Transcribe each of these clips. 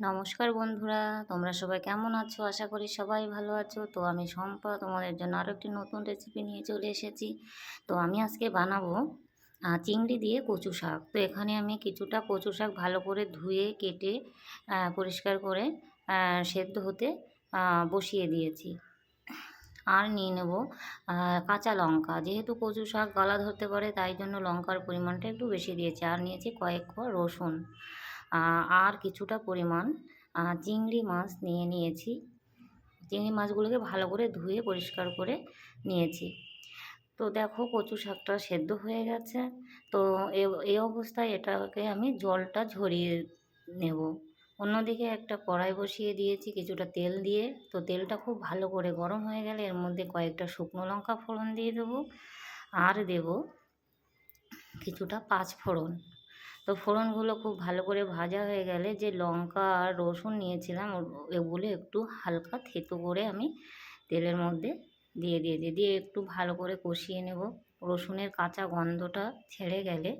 নমস্কার বন্ধুরা, তোমরা সবাই কেমন আছো? আশা করি সবাই ভালো আছো। তো আমি সম্পা তোমাদের জন্য আরও একটি নতুন রেসিপি নিয়ে চলে এসেছি। তো আমি আজকে বানাবো চিংড়ি দিয়ে কচু শাক। তো এখানে আমি কিছুটা কচু শাক ভালো করে ধুয়ে, কেটে পরিষ্কার করে সেদ্ধ হতে বসিয়ে দিয়েছি। আর নিয়ে নেব কাঁচা লঙ্কা। যেহেতু কচু শাক গলা ধরতে পারে, তাই জন্য লঙ্কার পরিমাণটা একটু বেশি দিয়েছি। আর নিয়েছি কয়েক কোয়া রসুন। আর কিছুটা পরিমাণ চিংড়ি মাছ নিয়ে নিয়েছি। চিংড়ি মাছগুলোকে ভালো করে ধুয়ে পরিষ্কার করে নিয়েছি। তো দেখো কচু শাকটা সেদ্ধ হয়ে গেছে। তো এই অবস্থায় এটাকে আমি জলটা ঝরিয়ে নেব। অন্যদিকে একটা কড়াই বসিয়ে দিয়েছি কিছুটা তেল দিয়ে। তো তেলটা খুব ভালো করে গরম হয়ে গেলে এর মধ্যে কয়েকটা শুকনো লঙ্কা ফোড়ন দিয়ে দেবো। আর দেব কিছুটা পাঁচ ফোড়ন। তো ফোড়নগুলো খুব ভালো করে ভাজা হয়ে গেলে যে লঙ্কা আর রসুন নিয়েছিলাম, ও- এগুলো একটু হালকা থেতো করে আমি তেলের মধ্যে দিয়ে দিয়েছি। দিয়ে দিয়ে একটু ভালো করে কষিয়ে নেব। রসুনের কাঁচা গন্ধটা ছেড়ে গেলে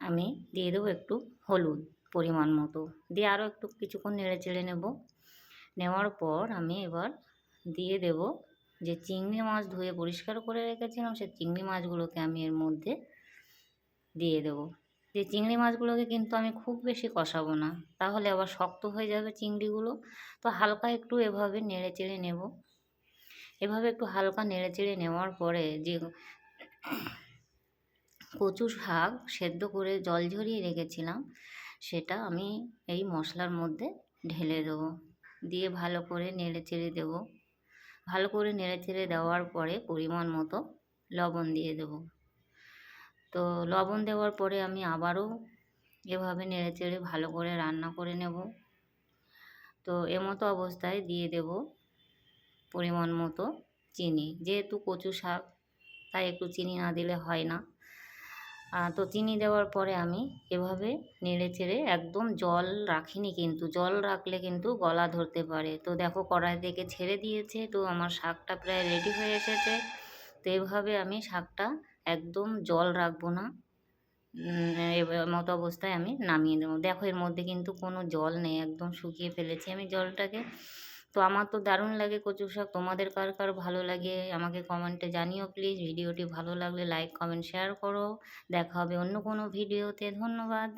আমি দিয়ে দেবো একটু হলুদ পরিমাণ মতো। দিয়ে আরও একটু কিছুক্ষণ নেড়ে চেড়ে নেব। নেওয়ার পর আমি এবার দিয়ে দেব যে চিংড়ি মাছ ধুয়ে পরিষ্কার করে রেখেছিলাম সেই চিংড়ি মাছগুলোকে আমি এর মধ্যে দিয়ে দেবো। যে চিংড়ি মাছগুলোকে কিন্তু আমি খুব বেশি কষাবো না। তাহলে আবার শক্ত হয়ে যাবে চিংড়িগুলো। তো হালকা একটু এভাবে নেড়ে চেড়ে নেব। এভাবে একটু হালকা নেড়ে চেড়ে নেওয়ার পরে যে কচু শাক সেদ্ধ করে জল ঝরিয়ে রেখেছিলাম, সেটা আমি এই মশলার মধ্যে ঢেলে দেবো। দিয়ে ভালো করে নেড়ে চেড়ে দেবো। ভালো করে নেড়ে চেড়ে দেওয়ার পরে পরিমাণ মতো লবণ দিয়ে দেবো। তো লবণ দেওয়ার পরে আমি আবারও এভাবে নেড়ে চেড়ে ভালো করে রান্না করে নেব। তো এমতো অবস্থায় দিয়ে দেব পরিমাণ মতো চিনি, যেহেতু কচু শাক, তাই একটু চিনি না দিলে হয় না। তো চিনি দেওয়ার পরে আমি এভাবে নেড়ে চেড়ে একদম জল রাখিনি কিন্তু, জল রাখলে কিন্তু গলা ধরতে পারে। তো দেখো কড়াই থেকে ছেড়ে দিয়েছে, তো আমার শাকটা প্রায় রেডি হয়ে এসেছে। তো এভাবে আমি শাকটা একদম জল রাখব না। মতো অবস্থায় আমি নামিয়ে দেবো দেখো, এর মধ্যে কিন্তু কোনো জল নেই, একদম শুকিয়ে ফেলেছি আমি জলটাকে। তো আমার তো দারুণ লাগে কচু শাক। তোমাদের কার কার ভালো লাগে আমাকে কমেন্টে জানিও প্লিজ ভিডিওটি ভালো লাগলে লাইক কমেন্ট শেয়ার করো। দেখা হবে অন্য কোনো ভিডিওতে ধন্যবাদ।